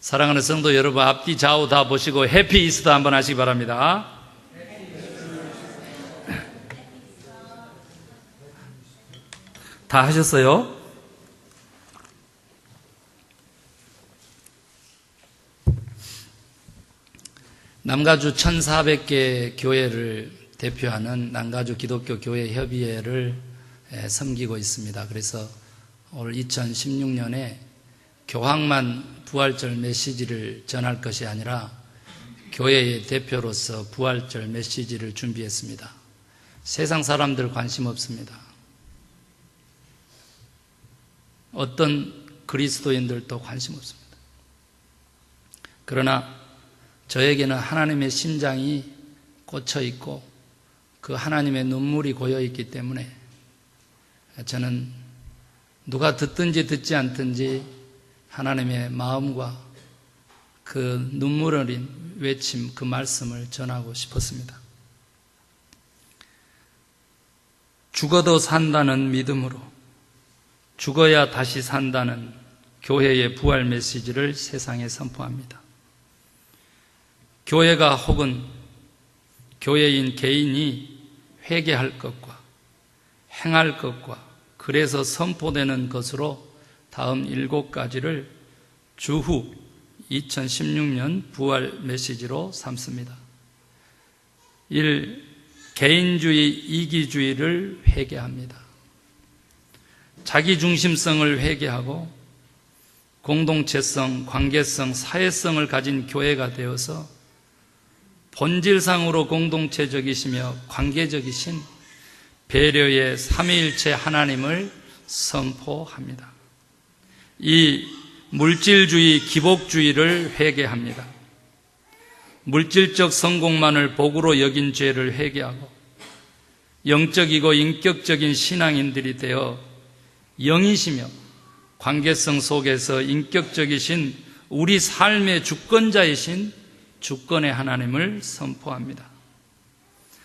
사랑하는 성도 여러분, 앞뒤 좌우 다 보시고 해피 이스터 한번 하시기 바랍니다. 다 하셨어요? 남가주 1400개 교회를 대표하는 남가주 기독교 교회 협의회를 에, 섬기고 있습니다. 그래서 올 2016년에 교황만 부활절 메시지를 전할 것이 아니라 교회의 대표로서 부활절 메시지를 준비했습니다. 세상 사람들 관심 없습니다. 어떤 그리스도인들도 관심 없습니다. 그러나 저에게는 하나님의 심장이 꽂혀 있고 그 하나님의 눈물이 고여 있기 때문에 저는 누가 듣든지 듣지 않든지 하나님의 마음과 그 눈물 어린 외침, 그 말씀을 전하고 싶었습니다. 죽어도 산다는 믿음으로 죽어야 다시 산다는 교회의 부활 메시지를 세상에 선포합니다. 교회가 혹은 교회인 개인이 회개할 것과 행할 것과 그래서 선포되는 것으로 다음 일곱 가지를 주후 2016년 부활 메시지로 삼습니다. 1. 개인주의, 이기주의를 회개합니다. 자기중심성을 회개하고 공동체성, 관계성, 사회성을 가진 교회가 되어서 본질상으로 공동체적이시며 관계적이신 배려의 삼위일체 하나님을 선포합니다. 이 물질주의, 기복주의를 회개합니다. 물질적 성공만을 복으로 여긴 죄를 회개하고 영적이고 인격적인 신앙인들이 되어 영이시며 관계성 속에서 인격적이신 우리 삶의 주권자이신 주권의 하나님을 선포합니다.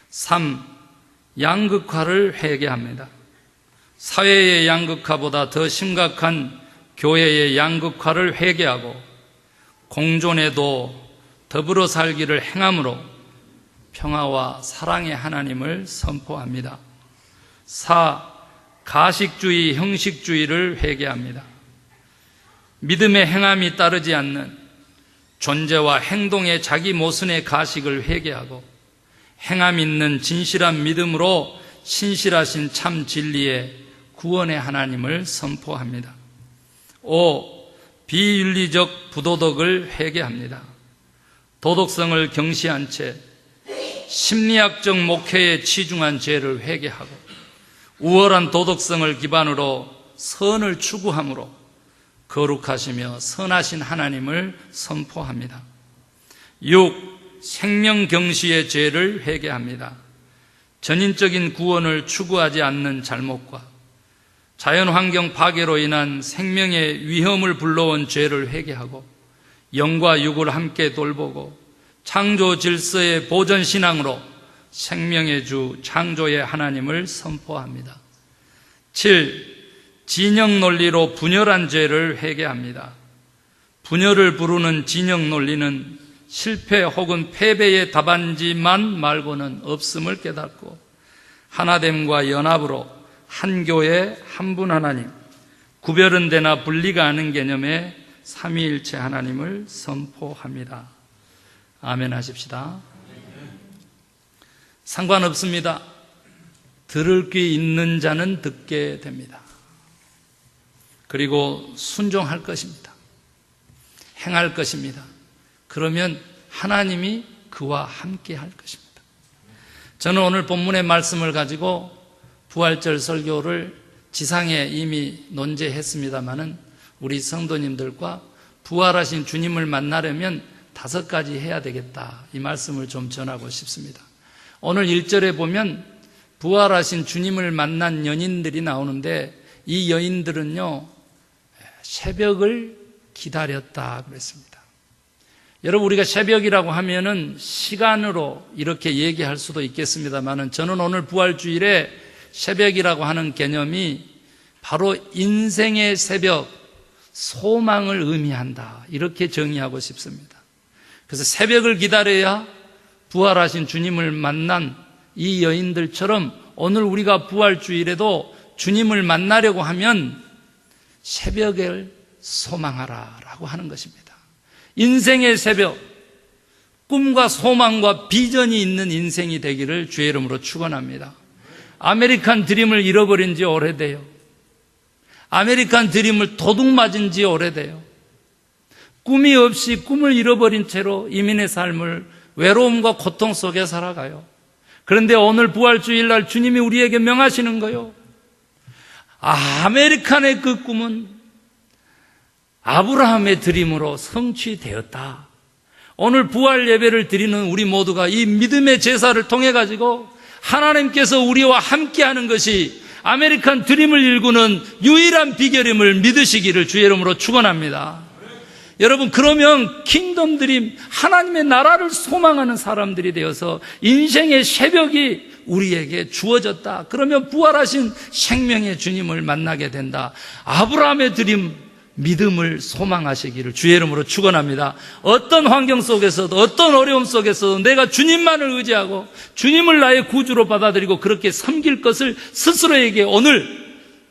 3. 양극화를 회개합니다. 사회의 양극화보다 더 심각한 교회의 양극화를 회개하고 공존에도 더불어 살기를 행함으로 평화와 사랑의 하나님을 선포합니다. 4. 가식주의, 형식주의를 회개합니다. 믿음의 행함이 따르지 않는 존재와 행동의 자기 모순의 가식을 회개하고 행함 있는 진실한 믿음으로 신실하신 참 진리의 구원의 하나님을 선포합니다. 5. 비윤리적 부도덕을 회개합니다. 도덕성을 경시한 채 심리학적 목회에 치중한 죄를 회개하고 우월한 도덕성을 기반으로 선을 추구함으로 거룩하시며 선하신 하나님을 선포합니다. 6. 생명 경시의 죄를 회개합니다. 전인적인 구원을 추구하지 않는 잘못과 자연 환경 파괴로 인한 생명의 위험을 불러온 죄를 회개하고 영과 육을 함께 돌보고 창조 질서의 보전 신앙으로 생명의 주 창조의 하나님을 선포합니다. 7. 진영 논리로 분열한 죄를 회개합니다. 분열을 부르는 진영 논리는 실패 혹은 패배의 답안지만 말고는 없음을 깨닫고 하나됨과 연합으로 한 교회 한 분 하나님 구별은 되나 분리가 않은 개념의 삼위일체 하나님을 선포합니다. 아멘 하십시다. 상관없습니다. 들을 귀 있는 자는 듣게 됩니다. 그리고 순종할 것입니다. 행할 것입니다. 그러면 하나님이 그와 함께 할 것입니다. 저는 오늘 본문의 말씀을 가지고 부활절 설교를 지상에 이미 논제했습니다마는 우리 성도님들과 부활하신 주님을 만나려면 다섯 가지 해야 되겠다. 이 말씀을 좀 전하고 싶습니다. 오늘 1절에 보면 부활하신 주님을 만난 연인들이 나오는데 이 여인들은요, 새벽을 기다렸다 그랬습니다. 여러분, 우리가 새벽이라고 하면은 시간으로 이렇게 얘기할 수도 있겠습니다만은 저는 오늘 부활주일에 새벽이라고 하는 개념이 바로 인생의 새벽, 소망을 의미한다. 이렇게 정의하고 싶습니다. 그래서 새벽을 기다려야 부활하신 주님을 만난 이 여인들처럼 오늘 우리가 부활주일에도 주님을 만나려고 하면 새벽을 소망하라 라고 하는 것입니다. 인생의 새벽, 꿈과 소망과 비전이 있는 인생이 되기를 주의 이름으로 축원합니다. 아메리칸 드림을 잃어버린 지 오래돼요. 아메리칸 드림을 도둑 맞은 지 오래돼요. 꿈이 없이 꿈을 잃어버린 채로 이민의 삶을 외로움과 고통 속에 살아가요. 그런데 오늘 부활주일 날 주님이 우리에게 명하시는 거요. 아, 아메리칸의 그 꿈은 아브라함의 드림으로 성취되었다. 오늘 부활 예배를 드리는 우리 모두가 이 믿음의 제사를 통해 가지고 하나님께서 우리와 함께 하는 것이 아메리칸 드림을 일구는 유일한 비결임을 믿으시기를 주의 이름으로 축원합니다. 여러분 그러면 킹덤 드림 하나님의 나라를 소망하는 사람들이 되어서 인생의 새벽이 우리에게 주어졌다. 그러면 부활하신 생명의 주님을 만나게 된다. 아브라함의 드림 믿음을 소망하시기를 주의 이름으로 축원합니다. 어떤 환경 속에서도 어떤 어려움 속에서도 내가 주님만을 의지하고 주님을 나의 구주로 받아들이고 그렇게 섬길 것을 스스로에게 오늘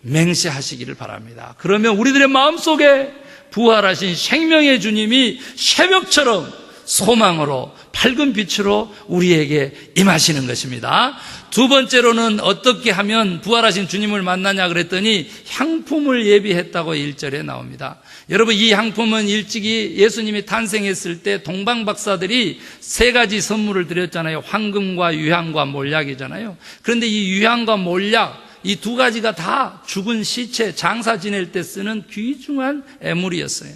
맹세하시기를 바랍니다. 그러면 우리들의 마음속에 부활하신 생명의 주님이 새벽처럼 소망으로 밝은 빛으로 우리에게 임하시는 것입니다. 두 번째로는 어떻게 하면 부활하신 주님을 만나냐 그랬더니 향품을 예비했다고 1절에 나옵니다. 여러분 이 향품은 일찍이 예수님이 탄생했을 때 동방 박사들이 세 가지 선물을 드렸잖아요. 황금과 유향과 몰약이잖아요. 그런데 이 유향과 몰약 이 두 가지가 다 죽은 시체 장사 지낼 때 쓰는 귀중한 애물이었어요.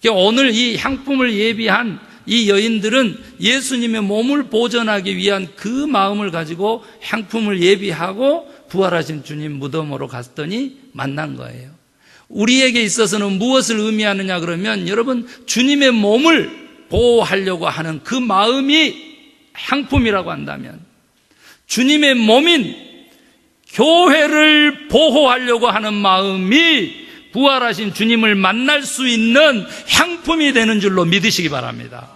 그러니까 오늘 이 향품을 예비한 이 여인들은 예수님의 몸을 보존하기 위한 그 마음을 가지고 향품을 예비하고 부활하신 주님 무덤으로 갔더니 만난 거예요. 우리에게 있어서는 무엇을 의미하느냐 그러면 여러분 주님의 몸을 보호하려고 하는 그 마음이 향품이라고 한다면 주님의 몸인 교회를 보호하려고 하는 마음이 부활하신 주님을 만날 수 있는 향품이 되는 줄로 믿으시기 바랍니다.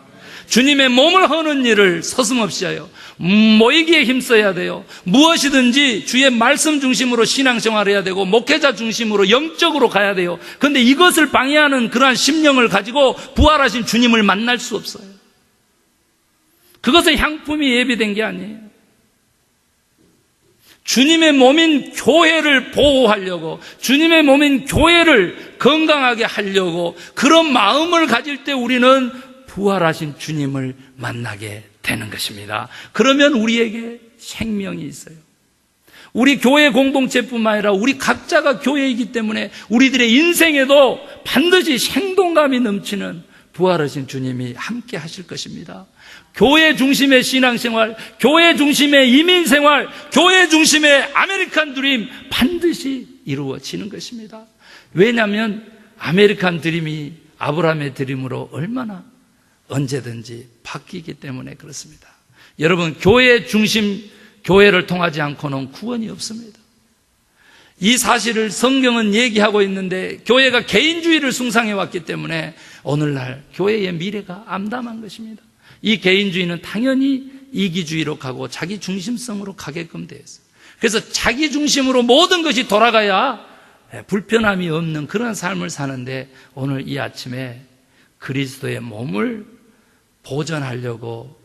주님의 몸을 허는 일을 서슴없이 하여 모이기에 힘써야 돼요. 무엇이든지 주의 말씀 중심으로 신앙생활 해야 되고 목회자 중심으로 영적으로 가야 돼요. 그런데 이것을 방해하는 그러한 심령을 가지고 부활하신 주님을 만날 수 없어요. 그것은 향품이 예비된 게 아니에요. 주님의 몸인 교회를 보호하려고, 주님의 몸인 교회를 건강하게 하려고, 그런 마음을 가질 때 우리는 부활하신 주님을 만나게 되는 것입니다. 그러면 우리에게 생명이 있어요. 우리 교회 공동체뿐만 아니라 우리 각자가 교회이기 때문에 우리들의 인생에도 반드시 생동감이 넘치는 부활하신 주님이 함께 하실 것입니다. 교회 중심의 신앙생활, 교회 중심의 이민생활, 교회 중심의 아메리칸 드림 반드시 이루어지는 것입니다. 왜냐하면 아메리칸 드림이 아브라함의 드림으로 얼마나 언제든지 바뀌기 때문에 그렇습니다. 여러분, 교회 중심, 교회를 통하지 않고는 구원이 없습니다. 이 사실을 성경은 얘기하고 있는데 교회가 개인주의를 숭상해 왔기 때문에 오늘날 교회의 미래가 암담한 것입니다. 이 개인주의는 당연히 이기주의로 가고 자기 중심성으로 가게끔 되어 있어요. 그래서 자기 중심으로 모든 것이 돌아가야 불편함이 없는 그런 삶을 사는데 오늘 이 아침에 그리스도의 몸을 보존하려고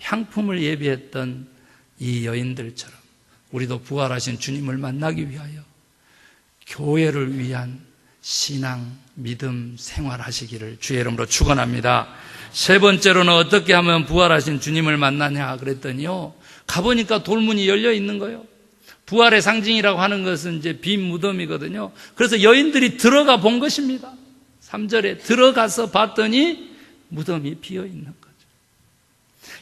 향품을 예비했던 이 여인들처럼 우리도 부활하신 주님을 만나기 위하여 교회를 위한 신앙, 믿음, 생활하시기를 주의 이름으로 축원합니다. 세 번째로는 어떻게 하면 부활하신 주님을 만나냐 그랬더니요. 가보니까 돌문이 열려 있는 거예요. 부활의 상징이라고 하는 것은 이제 빈 무덤이거든요. 그래서 여인들이 들어가 본 것입니다. 3절에 들어가서 봤더니 무덤이 비어 있는 거죠.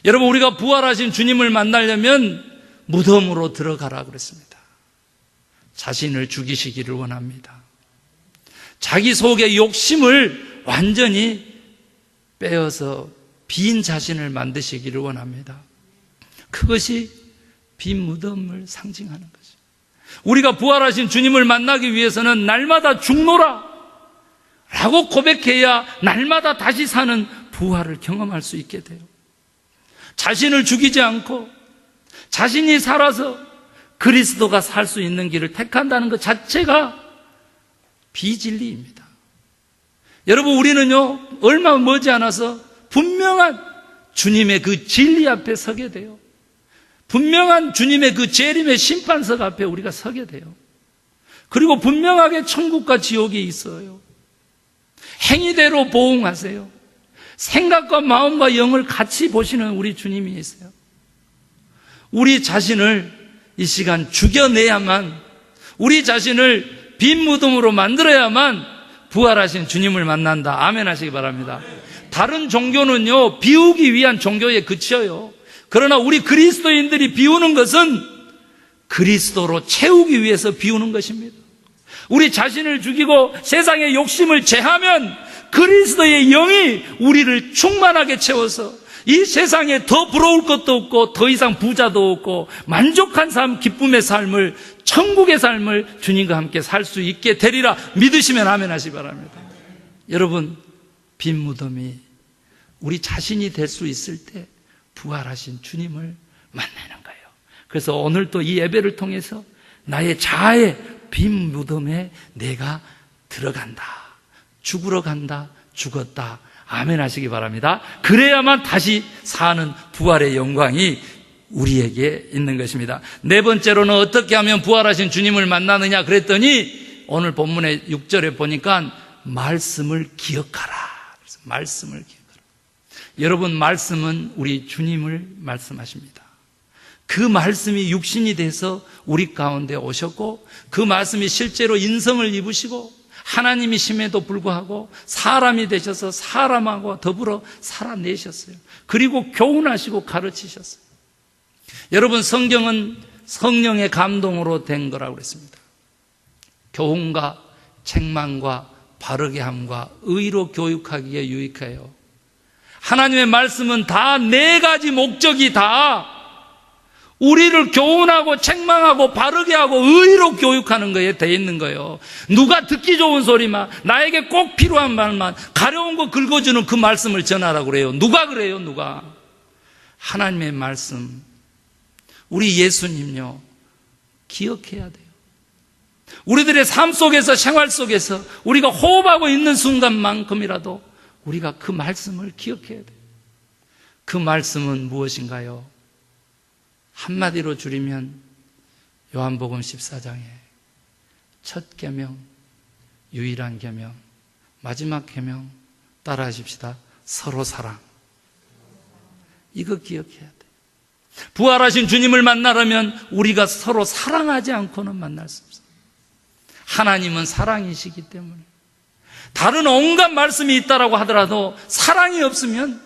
여러분, 우리가 부활하신 주님을 만나려면 무덤으로 들어가라 그랬습니다. 자신을 죽이시기를 원합니다. 자기 속의 욕심을 완전히 빼어서 빈 자신을 만드시기를 원합니다. 그것이 빈 무덤을 상징하는 거죠. 우리가 부활하신 주님을 만나기 위해서는 날마다 죽노라. 라고 고백해야 날마다 다시 사는 부활을 경험할 수 있게 돼요. 자신을 죽이지 않고 자신이 살아서 그리스도가 살 수 있는 길을 택한다는 것 자체가 비진리입니다. 여러분, 우리는요, 얼마 머지 않아서 분명한 주님의 그 진리 앞에 서게 돼요. 분명한 주님의 그 재림의 심판석 앞에 우리가 서게 돼요. 그리고 분명하게 천국과 지옥이 있어요. 행위대로 보응하세요. 생각과 마음과 영을 같이 보시는 우리 주님이 있어요. 우리 자신을 이 시간 죽여내야만, 우리 자신을 빈 무덤으로 만들어야만 부활하신 주님을 만난다. 아멘 하시기 바랍니다. 다른 종교는요, 비우기 위한 종교에 그쳐요. 그러나 우리 그리스도인들이 비우는 것은 그리스도로 채우기 위해서 비우는 것입니다. 우리 자신을 죽이고 세상의 욕심을 제하면 그리스도의 영이 우리를 충만하게 채워서 이 세상에 더 부러울 것도 없고 더 이상 부자도 없고 만족한 삶, 기쁨의 삶을 천국의 삶을 주님과 함께 살 수 있게 되리라 믿으시면 아멘 하시 기 바랍니다. 여러분 빈 무덤이 우리 자신이 될 수 있을 때 부활하신 주님을 만나는 거예요. 그래서 오늘 또이 예배를 통해서 나의 자아의 빈 무덤에 내가 들어간다. 죽으러 간다. 죽었다. 아멘 하시기 바랍니다. 그래야만 다시 사는 부활의 영광이 우리에게 있는 것입니다. 네 번째로는 어떻게 하면 부활하신 주님을 만나느냐 그랬더니 오늘 본문의 6절에 보니까 말씀을 기억하라. 말씀을 기억하라. 여러분 말씀은 우리 주님을 말씀하십니다. 그 말씀이 육신이 돼서 우리 가운데 오셨고 그 말씀이 실제로 인성을 입으시고 하나님이심에도 불구하고 사람이 되셔서 사람하고 더불어 살아내셨어요. 그리고 교훈하시고 가르치셨어요. 여러분 성경은 성령의 감동으로 된 거라고 그랬습니다. 교훈과 책망과 바르게 함과 의로 교육하기에 유익해요. 하나님의 말씀은 다 네 가지 목적이 다 우리를 교훈하고 책망하고 바르게 하고 의로 교육하는 거에 돼 있는 거예요. 누가 듣기 좋은 소리만 나에게 꼭 필요한 말만 가려운 거 긁어주는 그 말씀을 전하라고 그래요. 누가 그래요? 누가? 하나님의 말씀. 우리 예수님요. 기억해야 돼요. 우리들의 삶 속에서 생활 속에서 우리가 호흡하고 있는 순간만큼이라도 우리가 그 말씀을 기억해야 돼요. 그 말씀은 무엇인가요? 한마디로 줄이면 요한복음 14장에 첫 계명, 유일한 계명, 마지막 계명 따라 하십시다. 서로 사랑. 이거 기억해야 돼. 부활하신 주님을 만나려면 우리가 서로 사랑하지 않고는 만날 수 없어요. 하나님은 사랑이시기 때문에. 다른 온갖 말씀이 있다라고 하더라도 사랑이 없으면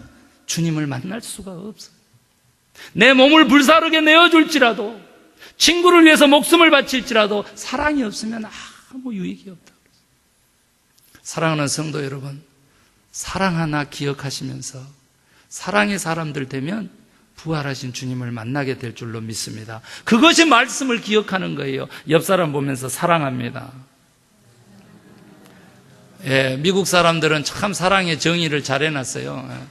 주님을 만날 수가 없어요. 내 몸을 불사르게 내어줄지라도 친구를 위해서 목숨을 바칠지라도 사랑이 없으면 아무 유익이 없다. 사랑하는 성도 여러분, 사랑 하나 기억하시면서 사랑의 사람들 되면 부활하신 주님을 만나게 될 줄로 믿습니다. 그것이 말씀을 기억하는 거예요. 옆 사람 보면서 사랑합니다. 예, 미국 사람들은 참 사랑의 정의를 잘 해놨어요.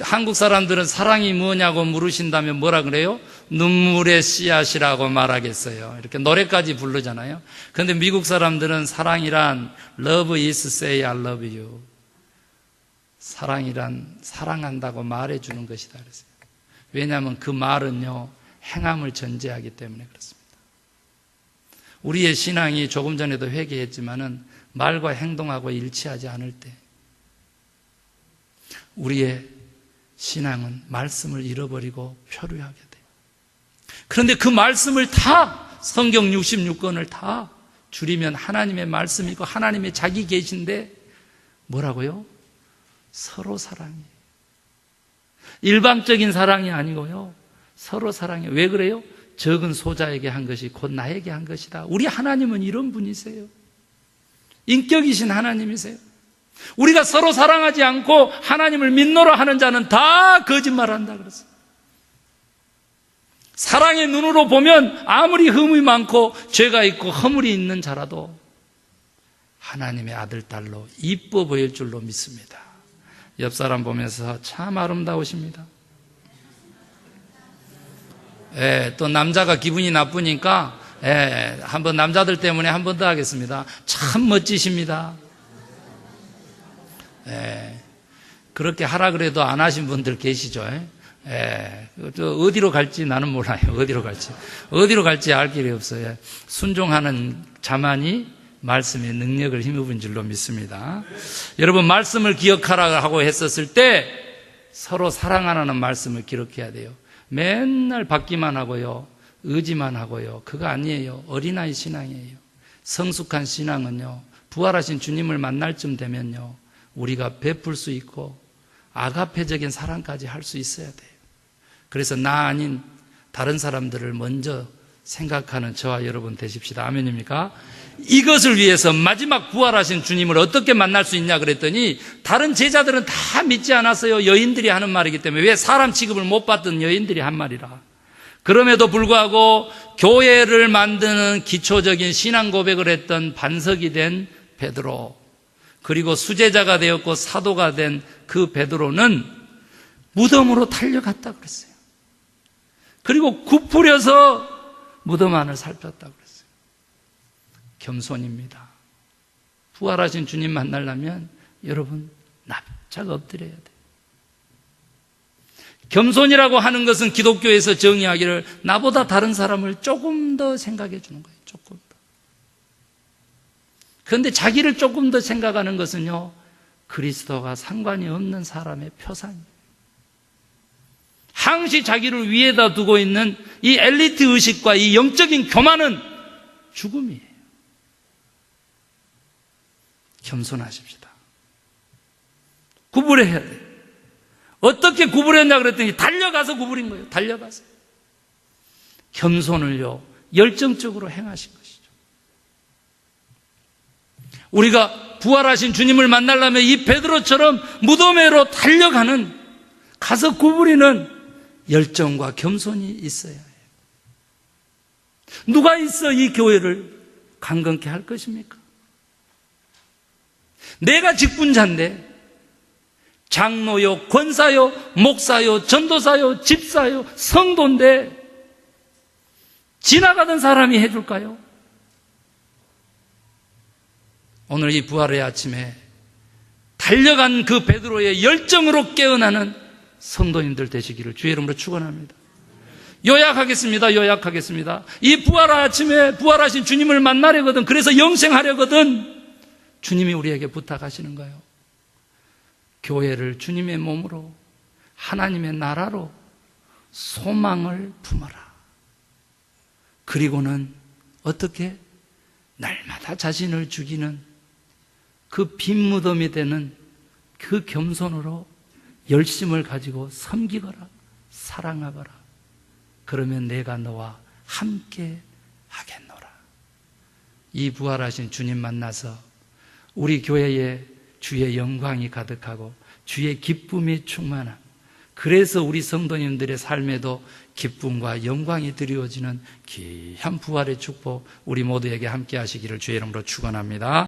예. 한국 사람들은 사랑이 뭐냐고 물으신다면 뭐라 그래요? 눈물의 씨앗이라고 말하겠어요. 이렇게 노래까지 부르잖아요. 그런데 미국 사람들은 사랑이란 love is say I love you. 사랑이란 사랑한다고 말해주는 것이다. 그랬어요. 왜냐하면 그 말은요, 행함을 전제하기 때문에 그렇습니다. 우리의 신앙이 조금 전에도 회개했지만은 말과 행동하고 일치하지 않을 때 우리의 신앙은 말씀을 잃어버리고 표류하게 돼요. 그런데 그 말씀을 다 성경 66권을 다 줄이면 하나님의 말씀이고 하나님의 자기 계신데 뭐라고요? 서로 사랑이. 일방적인 사랑이 아니고요. 서로 사랑이. 왜 그래요? 적은 소자에게 한 것이 곧 나에게 한 것이다. 우리 하나님은 이런 분이세요. 인격이신 하나님이세요. 우리가 서로 사랑하지 않고 하나님을 믿노라 하는 자는 다 거짓말한다 그랬어요. 사랑의 눈으로 보면 아무리 흠이 많고 죄가 있고 허물이 있는 자라도 하나님의 아들, 딸로 이뻐 보일 줄로 믿습니다. 옆 사람 보면서 참 아름다우십니다. 예, 또 남자가 기분이 나쁘니까 예, 한번 남자들 때문에 한 번 더 하겠습니다. 참 멋지십니다. 예, 그렇게 하라 그래도 안 하신 분들 계시죠? 예, 예, 저 어디로 갈지 나는 몰라요. 어디로 갈지. 어디로 갈지 알 길이 없어요. 순종하는 자만이 말씀의 능력을 힘입은 줄로 믿습니다. 여러분, 말씀을 기억하라 하고 했었을 때 서로 사랑하라는 말씀을 기록해야 돼요. 맨날 받기만 하고요. 의지만 하고요. 그거 아니에요. 어린아이 신앙이에요. 성숙한 신앙은요. 부활하신 주님을 만날 쯤 되면요. 우리가 베풀 수 있고 아가페적인 사랑까지 할 수 있어야 돼요. 그래서 나 아닌 다른 사람들을 먼저 생각하는 저와 여러분 되십시다. 아멘입니까? 이것을 위해서 마지막 부활하신 주님을 어떻게 만날 수 있냐 그랬더니 다른 제자들은 다 믿지 않았어요. 여인들이 하는 말이기 때문에 왜 사람 취급을 못 받던 여인들이 한 말이라. 그럼에도 불구하고 교회를 만드는 기초적인 신앙 고백을 했던 반석이 된 베드로 그리고 수제자가 되었고 사도가 된 그 베드로는 무덤으로 달려갔다 그랬어요. 그리고 굽부려서 무덤 안을 살폈다 그랬어요. 겸손입니다. 부활하신 주님 만나려면 여러분 납작 엎드려야 돼요. 겸손이라고 하는 것은 기독교에서 정의하기를 나보다 다른 사람을 조금 더 생각해 주는 거예요. 조금 더. 그런데 자기를 조금 더 생각하는 것은요, 그리스도가 상관이 없는 사람의 표상이에요. 항시 자기를 위에다 두고 있는 이 엘리트 의식과 이 영적인 교만은 죽음이에요. 겸손하십시다. 구분해야 돼요. 어떻게 구부렸냐 그랬더니 달려가서 구부린 거예요. 달려가서. 겸손을요, 열정적으로 행하신 것이죠. 우리가 부활하신 주님을 만나려면 이 베드로처럼 무덤에로 달려가는 가서 구부리는 열정과 겸손이 있어야 해요. 누가 있어 이 교회를 강건케 할 것입니까? 내가 직분자인데 장로요, 권사요, 목사요, 전도사요, 집사요, 성도인데 지나가던 사람이 해줄까요? 오늘 이 부활의 아침에 달려간 그 베드로의 열정으로 깨어나는 성도님들 되시기를 주의 이름으로 축원합니다. 요약하겠습니다. 요약하겠습니다. 이 부활 아침에 부활하신 주님을 만나려거든 그래서 영생하려거든 주님이 우리에게 부탁하시는 거예요. 교회를 주님의 몸으로 하나님의 나라로 소망을 품어라. 그리고는 어떻게 날마다 자신을 죽이는 그 빈무덤이 되는 그 겸손으로 열심을 가지고 섬기거라, 사랑하거라. 그러면 내가 너와 함께 하겠노라. 이 부활하신 주님 만나서 우리 교회에 주의 영광이 가득하고 주의 기쁨이 충만한 그래서 우리 성도님들의 삶에도 기쁨과 영광이 드리워지는 귀한 부활의 축복 우리 모두에게 함께 하시기를 주의 이름으로 축원합니다.